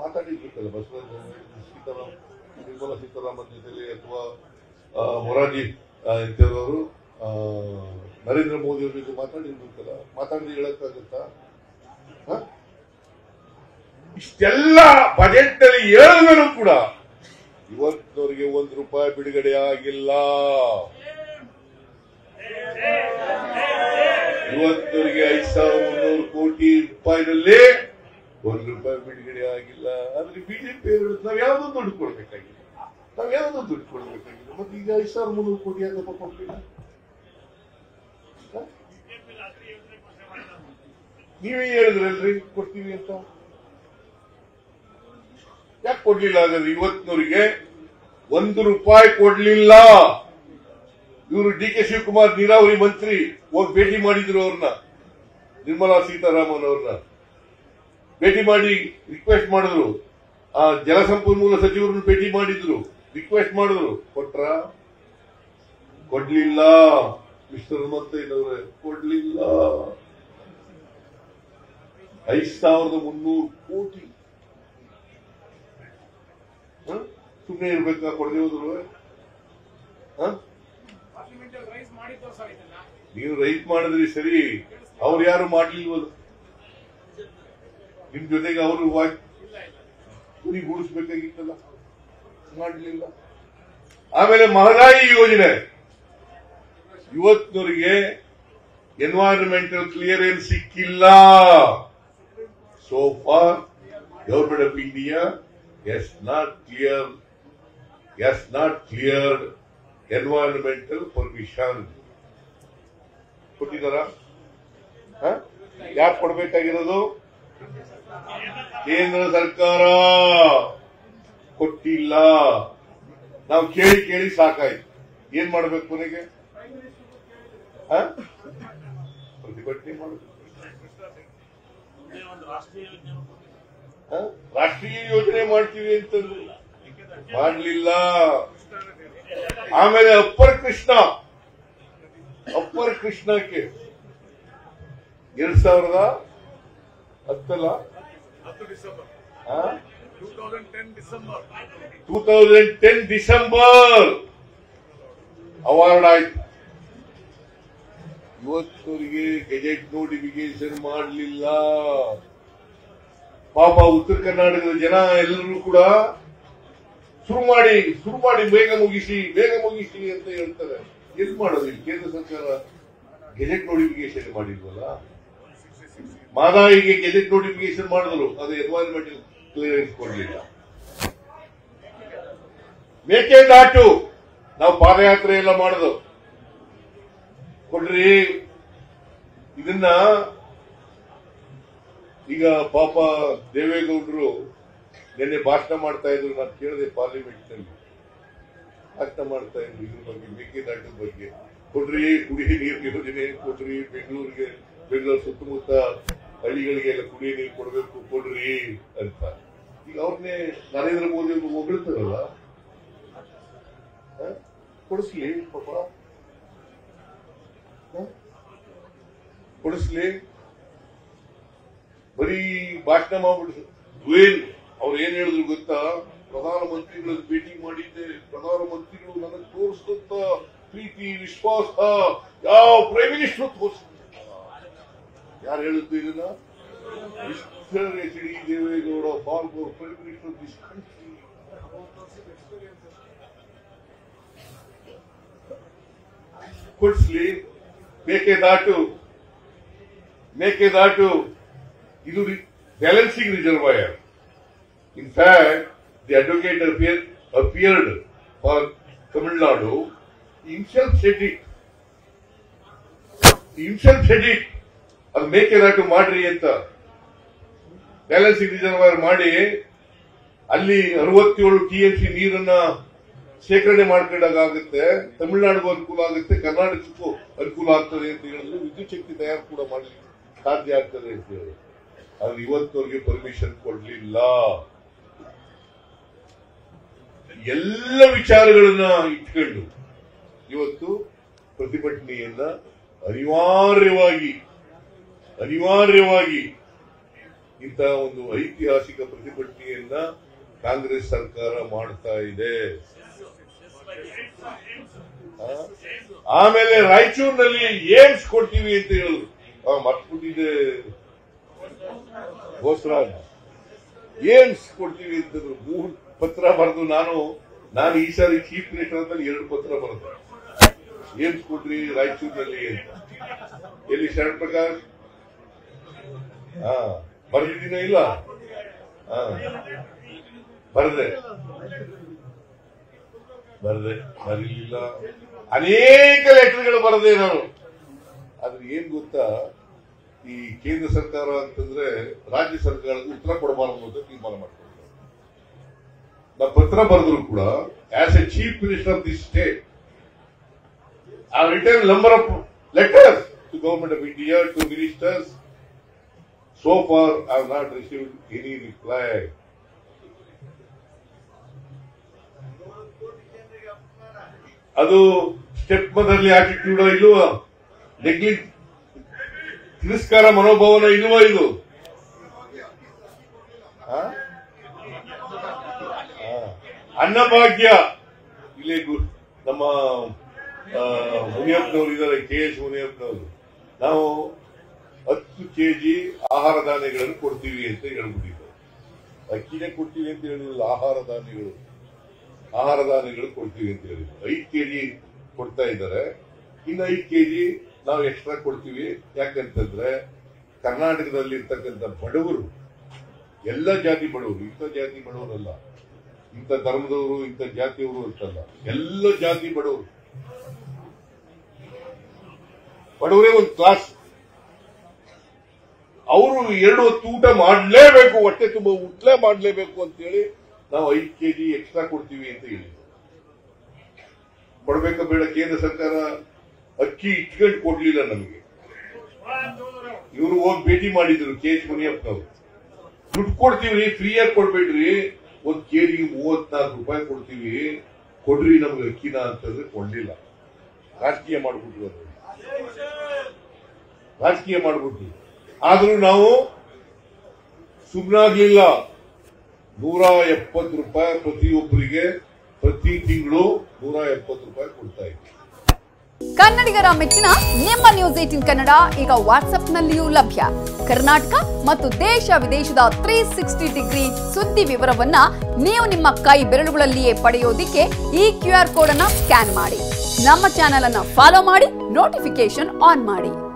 ಮಾತಾಡಿರ್ಬೇಕಲ್ಲ ಬಸವರಾಜ ಸೀತಾರಾಮ್ ನಿರ್ಮಲಾ ಸೀತಾರಾಮನ್ ಜೊತೆಲಿ ಅಥವಾ ಮೊರಾರ್ಜಿ ಆ, ನರೇಂದ್ರ ಮೋದಿ ಅವ್ರ ಜೊತೆ ಮಾತಾಡಿರ್ಬೇಕಲ್ಲ ಮಾತಾಡಿದ್ರೆ ಹೇಳಕ್ಕಾಗತ್ತಾ? ಇಷ್ಟೆಲ್ಲ ಬಜೆಟ್ನಲ್ಲಿ ಹೇಳಿದ್ರು ಕೂಡ ಇವತ್ತವರಿಗೆ ಒಂದು ರೂಪಾಯಿ ಬಿಡುಗಡೆ ಆಗಿಲ್ಲ ಇವತ್ತವರಿಗೆ ಐದು ಸಾವಿರದ ಮುನ್ನೂರು ಕೋಟಿ ರೂಪಾಯಿನಲ್ಲಿ ಒಂದು ರೂಪಾಯಿ ಬಿಡುಗಡೆ ಆಗಿಲ್ಲ. ಆದ್ರೆ ಬಿಜೆಪಿ ನಾವ್ ಯಾವ್ದೋ ದುಡ್ಡು ಕೊಡ್ಬೇಕಾಗಿಲ್ಲ ನಾವ್ ಯಾವ್ದೋ ದುಡ್ಡು ಕೊಡ್ಬೇಕಾಗಿಲ್ಲ ಮತ್ತೆ ಈಗ ಐದು ಸಾವಿರ ಮುನ್ನೂರು ಕೋಟಿ ಅಂತ ಕೊಟ್ಟಿಲ್ಲ? ನೀವೇ ಹೇಳಿದ್ರಲ್ರಿ, ಕೊಡ್ತೀವಿ ಅಂತ. ಯಾಕೆ ಕೊಡ್ಲಿಲ್ಲ ಹಾಗಾದ್ರೆ? ಇವತ್ತಿನವರಿಗೆ ಒಂದು ರೂಪಾಯಿ ಕೊಡ್ಲಿಲ್ಲ. ಇವರು ಡಿ ಕೆ ಶಿವಕುಮಾರ್ ನೀರಾವರಿ ಮಂತ್ರಿ, ಹೋಗಿ ಭೇಟಿ ಮಾಡಿದ್ರು ಅವ್ರನ್ನ. ನಿರ್ಮಲಾ ಸೀತಾರಾಮನ್ ಅವ್ರನ್ನ. ಭೇಟಿ ಮಾಡಿ ರಿಕ್ವೆಸ್ಟ್ ಮಾಡಿದ್ರು. ಆ ಜಲಸಂಪನ್ಮೂಲ ಸಚಿವರನ್ನು ಭೇಟಿ ಮಾಡಿದ್ರು. ರಿಕ್ವೆಸ್ಟ್ ಮಾಡಿದ್ರು. ಕೊಟ್ರ? ಕೊಡ್ಲಿಲ್ಲ. ಮಿಸ್ಟರ್ ಹನುಮಂತಯ್ಯನವ್ರೆ ಕೊಡ್ಲಿಲ್ಲ. ಐದ್ ಸಾವಿರದ ಮುನ್ನೂರು ಕೋಟಿ. ಸುಮ್ಮನೆ ಇರ್ಬೇಕಾ? ಕೊಡದೆ ಹೋದ್ರು. ನೀವು ರೈಸ್ ಮಾಡಿದ್ರಿ ಸರಿ. ಅವ್ರು ಯಾರು ಮಾಡ್ಲಿಲ್ವಲ್ಲ ನಿಮ್ ಜೊತೆಗೆ ಅವರು ಕುರಿ ಗೂಡಿಸ್ಬೇಕಾಗಿತ್ತಲ್ಲ? ಮಾಡಲಿಲ್ಲ. ಆಮೇಲೆ ಮಹದಾಯಿ ಯೋಜನೆ. ಇವತ್ತಿನವರಿಗೆ ಎನ್ವೈರನ್ಮೆಂಟಲ್ ಕ್ಲಿಯರೆನ್ಸ್ ಸಿಕ್ಕಿಲ್ಲ. So far government of India is not clear is not clear environmental permission ಕೊಟ್ಟಿದ್ದಾರ? ಯಾಕೆ ಕೊಡ್ಬೇಕಾಗಿರೋದು? ಕೇಂದ್ರ ಸರ್ಕಾರ ಕೊಟ್ಟಿಲ್ಲ. ನಾವು ಕೇಳಿ ಕೇಳಿ ಸಾಕಾಯ್ತು. ಏನ್ ಮಾಡ್ಬೇಕು ಕೊನೆಗೆ? ಪ್ರತಿಭಟನೆ ಮಾಡಬೇಕು? ರಾಷ್ಟ್ರೀಯ ಯೋಜನೆ ಮಾಡ್ತೀವಿ ಅಂತಂದ್ರು ಮಾಡ್ಲಿಲ್ಲ. ಆಮೇಲೆ ಅಪ್ಪರ್ ಕೃಷ್ಣ. ಅಪ್ಪರ್ ಕೃಷ್ಣಕ್ಕೆ ಎರಡ್ ಸಾವಿರದ ಹತ್ತಲ್ಲ? Two thousand ten December. Award ಆಯ್ತು ಇವತ್ತವರಿಗೆ ಗೆಜೆಟ್ ನೋಟಿಫಿಕೇಶನ್ ಮಾಡಲಿಲ್ಲ. ಪಾಪ ಉತ್ತರ ಕರ್ನಾಟಕದ ಜನ ಎಲ್ಲರೂ ಕೂಡ ಶುರು ಮಾಡಿ ಶುರು ಮಾಡಿ ಬೇಗ ಮುಗಿಸಿ ಬೇಗ ಮುಗಿಸಿ ಅಂತ ಹೇಳ್ತಾರೆ. ಎಲ್ಲಿ ಮಾಡೋದು? ಕೇಂದ್ರ ಸರ್ಕಾರ ಗೆಜೆಟ್ ನೋಟಿಫಿಕೇಶನ್ ಮಾಡಿಲ್ವಲ್ಲ? ಮಾದಾಯಿಗೆ ಗೆಜೆಟ್ ನೋಟಿಫಿಕೇಶನ್ ಮಾಡಿದ್ರು ಅದು ಎನ್ವೈರನ್ಮೆಂಟಲ್ ಕ್ಲಿಯರೆನ್ಸ್ ಕೊಡಲಿಲ್ಲ. ಮೇಕೆದಾಟು ನಾವು ಪಾದಯಾತ್ರೆ ಎಲ್ಲ ಮಾಡೋದು. ಕೊಡ್ರಿ. ಇದನ್ನ ಈಗ ಪಾಪ ದೇವೇಗೌಡರು ನಿನ್ನೆ ಭಾಷಣ ಮಾಡ್ತಾ ಇದ್ರು. ನಾನು ಕೇಳಿದೆ ಪಾರ್ಲಿಮೆಂಟ್ನಲ್ಲಿ. ಭಾಷಣ ಮಾಡ್ತಾ ಇದ್ರು. ಇದ್ರ ಬಗ್ಗೆ ಮೇಕೆದಾಟು ಬಗ್ಗೆ. ಕೊಡ್ರಿ ಕುಡಿ ನೀರು ಯೋಜನೆ ಕೊಡ್ರಿ, ಬೆಂಗಳೂರಿಗೆ, ಬೆಂಗಳೂರು ಸುತ್ತಮುತ್ತ ಹಳ್ಳಿಗಳಿಗೆಲ್ಲ ಕುಡಿಯ ನೀರು ಕೊಡಬೇಕು, ಕೊಡ್ರಿ ಅಂತ. ಈಗ ಅವ್ರನ್ನೇ ನರೇಂದ್ರ ಮೋದಿ ಅವರು ಹೊಗಳ್ತಾರಲ್ಲ? ಕೊಡಿಸ್ಲಿ, ಪಾಪ? ಕೊಡಿಸ್ಲಿ. ಬರೀ ಭಾಷಣ ಮಾಡ್ಬಿಡ್ತು ದ್ವೇಲ್. ಅವ್ರು ಏನ್ ಹೇಳಿದ್ರು ಗೊತ್ತಾ? ಪ್ರಧಾನಮಂತ್ರಿಗಳ ಭೇಟಿ ಮಾಡಿದ್ದೆ. ಪ್ರಧಾನಮಂತ್ರಿಗಳು ನನಗೆ ತೋರಿಸ್ತಂತ ಪ್ರೀತಿ, ವಿಶ್ವಾಸ, ಯಾವ ಪ್ರೈಮ್ ಮಿನಿಸ್ಟರ್ ತೋರಿಸ್ ಯಾರು ಹೇಳಿದ್ದು ಇದನ್ನ? Mr H D Deve Gowda former prime minister this country ಕೊಡ್ಸ್ಲಿ Mekedatu Mekedatu ಇದು balancing reservoir in fact the advocate appear appeared for Tamil Nadu in self set it in self set it ಅದು ಮೇಕೆದಾಟು ಮಾಡ್ರಿ ಅಂತ balancing reservoir ಮಾಡಿ ಅಲ್ಲಿ ಅರವತ್ತೇಳು TMC ನೀರನ್ನ ಶೇಖರಣೆ ಮಾಡ್ಕೊಂಡಾಗುತ್ತೆ ತಮಿಳುನಾಡಿಗೂ ಅನುಕೂಲ ಆಗುತ್ತೆ, ಕರ್ನಾಟಕಕ್ಕೂ ಅನುಕೂಲ ಆಗ್ತದೆ ಅಂತ ಹೇಳಿದ್ರೆ ವಿದ್ಯುತ್ ಶಕ್ತಿ ತಯಾರು ಕೂಡ ಮಾಡಲಿಕ್ಕೆ ಸಾಧ್ಯ ಆಗ್ತದೆ ಅಂತ ಹೇಳಿ. ಆದ್ರೆ ಇವತ್ತವರೆಗೆ ಪರ್ಮಿಷನ್ ಕೊಡ್ಲಿಲ್ಲ. ಎಲ್ಲ ವಿಚಾರಗಳನ್ನ ಇಟ್ಕೊಂಡು ಇವತ್ತು ಪ್ರತಿಭಟನೆಯನ್ನ ಅನಿವಾರ್ಯವಾಗಿ ಅನಿವಾರ್ಯವಾಗಿ ಇಂತಹ ಒಂದು ಐತಿಹಾಸಿಕ ಪ್ರತಿಭಟನೆಯನ್ನ ಕಾಂಗ್ರೆಸ್ ಸರ್ಕಾರ ಮಾಡ್ತಾ ಇದೆ? ಆಮೇಲೆ ರಾಯಚೂರಿನಲ್ಲಿ ಏಮ್ಸ್ ಕೊಡ್ತೀವಿ ಅಂತ ಹೇಳಿದ್ರು. ಮರ್ತ್ಬಿಟ್ಟಿದೆ ಘೋಷರಾಜ್ ಏಮ್ಸ್ ಕೊಡ್ತೀವಿ ಅಂತಂದ್ರು ಮೂರು ಪತ್ರ ಬರೆದು ನಾನು ನಾನು ಈ ಸಾರಿ ಚೀಫ್ ಮಿನಿಸ್ಟರ್ ಅಂತ ಎರಡು ಪತ್ರ ಬರೆದು. ಏಮ್ಸ್ ಕೊಡ್ರಿ ರಾಯಚೂರಿನಲ್ಲಿ ಅಂತ. ಎಲ್ಲಿ ಶರಣ್ ಪ್ರಕಾಶ್? ಬರೆದಿದ್ದೀನ ಇಲ್ಲ? ಬರದೆ. ಬರದೆ, ಬರಲಿಲ್ಲ. ಅನೇಕ ಲೆಟರ್ಗಳು ಬರದೆ ನಾನು. ಆದ್ರೆ ಏನ್ ಗೊತ್ತಾ? ಈ ಕೇಂದ್ರ ಸರ್ಕಾರ ಅಂತಂದ್ರೆ ರಾಜ್ಯ ಸರ್ಕಾರಕ್ಕೆ ಉತ್ತರ ಕೊಡಬಾರದು ಅಂತ ತೀರ್ಮಾನ ಮಾಡ್ಕೊಂಡು ನಾ ಪತ್ರ ಬರೆದ್ರು ಕೂಡ as a chief minister of the state I return number of letters to government of India to ministers so far, I have not received any reply. ಅದು ಸ್ಟೆಪ್ ಮದರ್ಲಿ ಆಟಿಟ್ಯೂಡ್ ಇಲ್ವಾ? ನೆಗ್ಲಿ ತಿರಸ್ಕಾರ ಮನೋಭಾವನ ಇಲ್ವಾ ಇದು. ಅನ್ನಭಾಗ್ಯ. ಇಲ್ಲಿ ನಮ್ಮ ಮುನಿಯಪ್ಪನವರು ಇದ್ದಾರೆ ಕೆ ಎಸ್ ಮುನಿಯಪ್ಪನವರು. ನಾವು ಹತ್ತು ಕೆಜಿ ಆಹಾರ ಧಾನ್ಯಗಳನ್ನು ಕೊಡ್ತೀವಿ ಅಂತ ಹೇಳ್ಬಿಟ್ಟಿದ್ದಾರೆ. ಅಕ್ಕಿನೇ ಕೊಡ್ತೀವಿ ಅಂತ ಹೇಳಿಲ್ಲ ಆಹಾರ ಧಾನ್ಯಗಳು. ಆಹಾರ ಧಾನ್ಯಗಳು ಕೊಡ್ತೀವಿ ಅಂತ ಹೇಳಿದ್ರು. ಐದು ಕೆಜಿ ಕೊಡ್ತಾ ಇದ್ದಾರೆ. ಇನ್ನು ಐದು ಕೆಜಿ ನಾವು ಎಕ್ಸ್ಟ್ರಾ ಕೊಡ್ತೀವಿ. ಯಾಕಂತಂದ್ರೆ ಕರ್ನಾಟಕದಲ್ಲಿ ಇರ್ತಕ್ಕಂಥ ಬಡವರು, ಎಲ್ಲ ಜಾತಿ ಬಡವರು, ಇಂಥ ಜಾತಿ ಬಡವರಲ್ಲ. ಇಂಥ ಧರ್ಮದವರು, ಇಂಥ ಜಾತಿಯವರು ಅಂತಲ್ಲ. ಎಲ್ಲ ಜಾತಿ ಬಡವರು. ಬಡವರೇ ಒಂದು ಕ್ಲಾಸ್ ಅವರು ಎರಡು ಹೊತ್ತು ಊಟ ಮಾಡಲೇಬೇಕು, ಹೊಟ್ಟೆ ತುಂಬ ಊಟಲೇ ಮಾಡಲೇಬೇಕು ಅಂತೇಳಿ ನಾವು ಐದು ಕೆಜಿ ಎಕ್ಸ್ಟ್ರಾ ಕೊಡ್ತೀವಿ ಅಂತ ಹೇಳಿದ್ರು. ಕೊಡಬೇಕ ಬೇಡ, ಕೇಂದ್ರ ಸರ್ಕಾರ ಅಕ್ಕಿ ಇಟ್ಕೊಂಡು ಕೊಡ್ಲಿಲ್ಲ ನಮಗೆ. ಇವರು ಹೋಗಿ ಭೇಟಿ ಮಾಡಿದ್ರು ಕೆ ಎಚ್ ಮುನಿಯಪ್ಪನವರು. ದುಡ್ಡು ಕೊಡ್ತೀವಿ ಫ್ರೀಯಾಗಿ ಕೊಡ್ಬೇಡ್ರಿ. ಒಂದ್ ಕೆಜಿಗೆ ಮೂವತ್ನಾಲ್ಕು ರೂಪಾಯಿ ಕೊಡ್ತೀವಿ. ಕೊಡ್ರಿ ನಮ್ಗೆ ಅಕ್ಕಿನ ಅಂತಂದ್ರೆ ಕೊಡ್ಲಿಲ್ಲ. ರಾಜಕೀಯ ಮಾಡ್ಬಿಟ್ರು ರಾಜಕೀಯ ಮಾಡ್ಬಿಟ್ರು. ಆದ್ರೂ ನಾವು ಸುಮ್ಮನಾಗ್ಲಿಲ್ಲ ನೂರ ಎಪ್ಪತ್ತು ರೂಪಾಯಿ ಪ್ರತಿಯೊಬ್ಬರಿಗೆ ಪ್ರತಿ ತಿಂಗಳು ನೂರ ಎಪ್ಪತ್ತು ರೂಪಾಯಿ ಕೊಡ್ತಾ ಇದ್ವಿ. ಕನ್ನಡಿಗರ ಮೆಚ್ಚಿನ ನಿಮ್ಮ ನ್ಯೂಸ್ ಏಟಿನ್ ಕನ್ನಡ ಈಗ ವಾಟ್ಸ್ಆಪ್ನಲ್ಲಿಯೂ ಲಭ್ಯ. ಕರ್ನಾಟಕ ಮತ್ತು ದೇಶ ವಿದೇಶದ ತ್ರೀ ಸಿಕ್ಸ್ಟಿ ಡಿಗ್ರಿ ಸುದ್ದಿ ವಿವರವನ್ನ ನೀವು ನಿಮ್ಮ ಕೈ ಬೆರಳುಗಳಲ್ಲಿಯೇ ಪಡೆಯೋದಿಕ್ಕೆ ಈ ಕ್ಯೂ ಆರ್ ಕೋಡ್ ಅನ್ನ ಸ್ಕ್ಯಾನ್ ಮಾಡಿ. ನಮ್ಮ ಚಾನೆಲ್ ಅನ್ನ ಫಾಲೋ ಮಾಡಿ ನೋಟಿಫಿಕೇಶನ್ ಆನ್ ಮಾಡಿ.